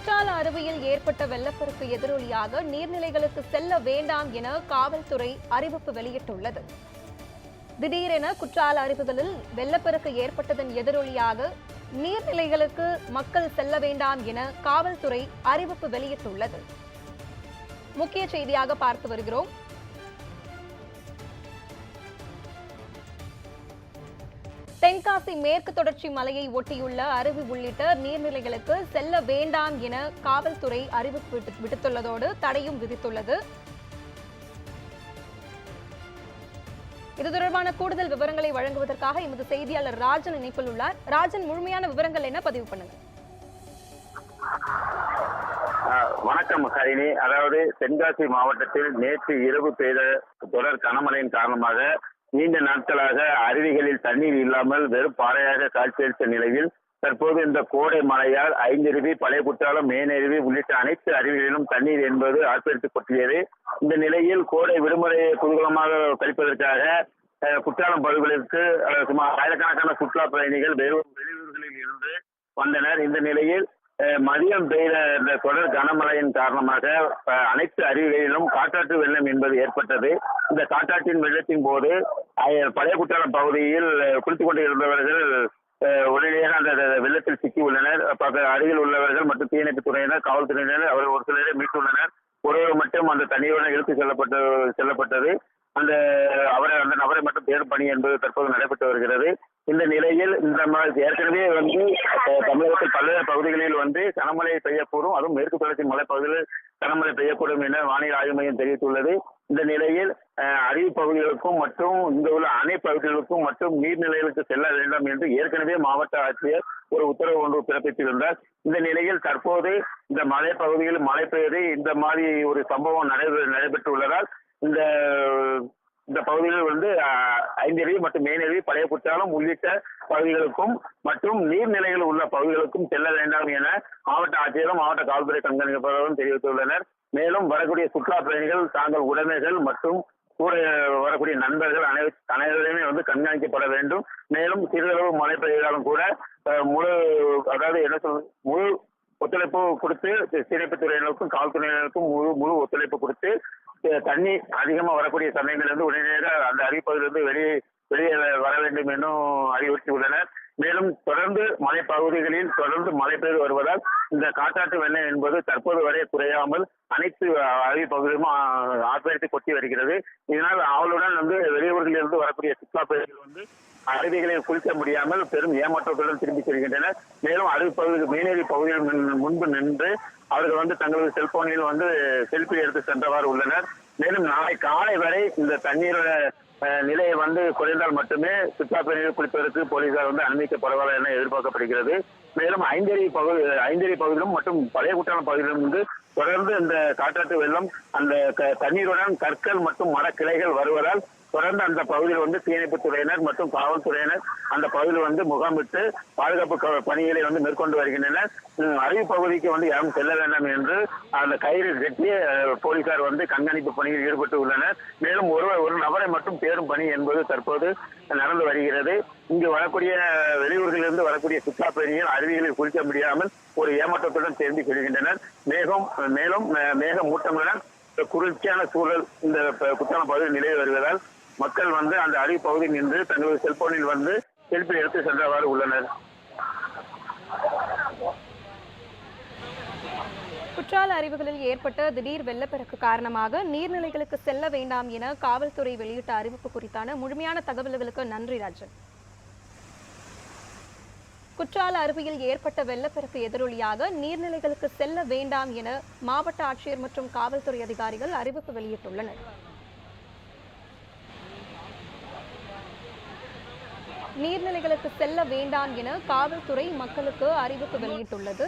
குற்றால அருவியில் ஏற்பட்ட வெள்ளப்பெருக்கு எதிரொலியாக நீர்நிலைகளுக்கு செல்ல வேண்டாம் என காவல்துறை அறிவிப்பு வெளியிட்டுள்ளது. திடீரென குற்றால அருவிகளில் வெள்ளப்பெருக்கு ஏற்பட்டதன் எதிரொலியாக நீர்நிலைகளுக்கு மக்கள் செல்ல வேண்டாம் என காவல்துறை அறிவிப்பு வெளியிட்டுள்ளது. முக்கிய செய்தியாக பார்த்து வருகிறோம். தென்காசி மேற்கு தொடர்ச்சி மலையை ஒட்டியுள்ள அருவி உள்ளிட்ட நீர்நிலைகளுக்கு செல்ல வேண்டாம் என காவல்துறை அறிவிப்பு விட்டு- விடுத்துள்ளதோடு தடையும் விதித்துள்ளது. இது தொடர்பான கூடுதல் விவரங்களை வழங்குவதற்காக எமது செய்தியாளர் ராஜன் இணைப்பில் உள்ளார். ராஜன் முழுமையான விவரங்கள் என்ன பதிவு பண்ணுங்க? வணக்கம் ஹரிணி. அதாவது தென்காசி மாவட்டத்தில் நேற்று இரவு பெய்த தொடர் கனமழையின் காரணமாக நீண்ட நாட்களாக அருவிகளில் தண்ணீர் இல்லாமல் வெறும் பாறையாக காட்சியளித்த நிலையில் தற்போது இந்த கோடை மழையால் ஐந்தருவி பழைய குற்றாலம் மேனருவி உள்ளிட்ட அனைத்து அருவிகளிலும் தண்ணீர் என்பது ஆர்ப்பரித்துக் கொட்டியது இந்த நிலையில் கோடை விடுமுறையை குதூகலமாக கழிப்பதற்காக அஹ், குற்றாலம் பகுதிகளுக்கு சுமார் ஆயிரக்கணக்கான சுற்றுலா பயணிகள் வெறும் வெளியூர்களில் இருந்து வந்தனர். இந்த நிலையில் மதியம் பெய்த இந்த தொடர் கனமழையின் காரணமாக அனைத்து அருவிகளிலும் காட்டாற்று வெள்ளம் என்பது ஏற்பட்டது. இந்த காட்டாற்றின் வெள்ளத்தின் போது பழைய குற்றாலம் பகுதியில் குளித்துக் கொண்டு இருந்தவர்கள் உடனடியாக அந்த வெள்ளத்தில் சிக்கி உள்ளனர். பக்க- அருகில் உள்ளவர்கள் மற்றும் தீயணைப்பு துறையினர் காவல்துறையினர் அவர்கள் ஒரு சிலரை மீட்டுள்ளனர் ஒருவர் மட்டும் அந்த தண்ணீருடன் இழுத்து செல்லப்பட்டு செல்லப்பட்டது. அந்த அவரை அந்த நபரை மட்டும் தேடும் பணி என்பது தற்போது நடைபெற்று வருகிறது. இந்த நிலையில் இந்த மாதிரி ஏற்கனவே வந்து தமிழகத்தில் பல்வேறு பகுதிகளில் வந்து கனமழை பெய்யக்கூடும். அதுவும் மேற்கு தொடர்ச்சி மலைப்பகுதிகளில் கனமழை பெய்யக்கூடும் என வானிலை ஆய்வு மையம் தெரிவித்துள்ளது. இந்த நிலையில் அருவி பகுதிகளுக்கும் மற்றும் இங்க உள்ள அணை பகுதிகளுக்கும் மற்றும் நீர்நிலைகளுக்கு செல்ல வேண்டாம் என்று ஏற்கனவே மாவட்ட ஆட்சியர் ஒரு உத்தரவு ஒன்று பிறப்பித்திருந்தார். இந்த நிலையில் தற்போது இந்த மலை பகுதியில் மழை பெய்து இந்த மாதிரி ஒரு சம்பவம் நடைபெ நடைபெற்றுள்ளதால் இந்த இந்த பகுதிகளில் வந்து ஐந்தருவி மற்றும் மேனருவி பழைய குற்றாலம் உள்ளிட்ட பகுதிகளுக்கும் மற்றும் நீர்நிலைகள் உள்ள பகுதிகளுக்கும் செல்ல வேண்டாம் என மாவட்ட ஆட்சியரும் மாவட்ட காவல்துறை கண்காணிப்பாளரும் தெரிவித்துள்ளனர். மேலும் வரக்கூடிய சுற்றுலா பயணிகள் தாங்கள் உடைமைகள் மற்றும் கூட வரக்கூடிய நண்பர்கள் அனை அனைவருமே வந்து கண்காணிக்கப்பட வேண்டும். மேலும் சிறிதளவு மழை பெய்தாலும் கூட முழு அதாவது என்ன சொல் முழு ஒத்துழைப்பு கொடுத்து தீயணைப்புத் துறையினருக்கும் காவல்துறையினருக்கும் முழு முழு ஒத்துழைப்பு கொடுத்து தண்ணி அதிகமாக வரக்கூடிய சமயங்களிலிருந்து உடனடியாக அந்த அறிவிப்பதிலிருந்து வெளியே வெளியே வர வேண்டும் என்றும் அறிவுறுத்தி உள்ளனர். மேலும் தொடர்ந்து மலைப்பகுதிகளில் தொடர்ந்து மழை பெய்து வருவதால் இந்த காட்டாற்று வெள்ளம் என்பது தற்போது வரை குறையாமல் அனைத்து அருவி பகுதிகளும் ஆர்ப்பரித்து கொட்டி வருகிறது. இதனால் அவளுடன் வந்து வெளியூர்களில் இருந்து வரக்கூடிய சுற்றுலா பயணிகள் வந்து அருவிகளில் குளிக்க முடியாமல் பெரும் ஏமாற்றத்துடன் திரும்பி செல்கின்றனர். மேலும் அருவி பகுதி மீனேரி பகுதியில் முன்பு நின்று அவர்கள் வந்து தங்களது செல்போனில் வந்து செல்ஃபி எடுத்து சென்றவாறு உள்ளனர். மேலும் நாளை காலை வரை இந்த தண்ணீரோட நிலையை வந்து குறைந்தால் மட்டுமே சுற்றுலா பயணிகள் குளிப்பதற்கு போலீசார் வந்து அனுமதிக்கப்படுவார்கள் என எதிர்பார்க்கப்படுகிறது. மேலும் ஐந்தேரி பகுதி ஐந்தேரி பகுதியிலும் மற்றும் பழைய குற்றாலம் பகுதியிலும் வந்து தொடர்ந்து இந்த காட்டாற்று வெள்ளம் அந்த க- தண்ணீருடன் கற்கள் மற்றும் மரக்கிளைகள் வருவதால் தொடர்ந்து அந்த பகுதியில் வந்து தீயணைப்பு துறையினர் மற்றும் காவல்துறையினர் அந்த பகுதியில் வந்து முகாமிட்டு பாதுகாப்பு க- பணிகளை வந்து மேற்கொண்டு வருகின்றனர். அருவி பகுதிக்கு வந்து யாரும் செல்ல வேண்டாம் என்று அந்த கயிறு கட்டி போலீசார் வந்து கண்காணிப்பு பணியில் ஈடுபட்டு உள்ளனர். மேலும் ஒரு ஒரு நபரை மட்டும் தேடும் பணி என்பது தற்போது நடந்து வருகிறது. இங்கு வரக்கூடிய வெளியூர்களிலிருந்து வரக்கூடிய சுற்றுலா பயணிகள் அருவிகளில் குளிக்க முடியாமல் ஒரு ஏமாற்றத்துடன் தெரிந்து கொள்கின்றனர் மேகம் மேலும் மேக மூட்டங்களுடன் குளிர்ச்சியான சூழல் இந்த குற்றாலம் பகுதியில் நிலவி வருவதால் மக்கள் வந்து அந்த அருவி பகுதியில் நின்று தங்களது செல்போனில் வந்து செல்பி எடுத்து சென்றவாறு உள்ளனர். குற்றால அறிவுகளில் ஏற்பட்ட திடீர் வெள்ளப்பெருக்கு காரணமாக நீர்நிலைகளுக்கு செல்ல வேண்டாம் என காவல்துறை வெளியிட்ட அறிவிப்பு குறித்தான முழுமையான தகவல்களுக்கு நன்றி ராஜன். குற்றால அருவியில் ஏற்பட்ட வெள்ளப்பெருக்கு எதிரொலியாக நீர்நிலைகளுக்கு செல்ல வேண்டாம் என மாவட்ட ஆட்சியர் மற்றும் காவல்துறை அதிகாரிகள் அறிவிப்பு வெளியிட்டுள்ளனர். நீர்நிலைகளுக்கு செல்ல வேண்டாம் என காவல்துறை மக்களுக்கு அறிவிப்பு வெளியிட்டுள்ளது.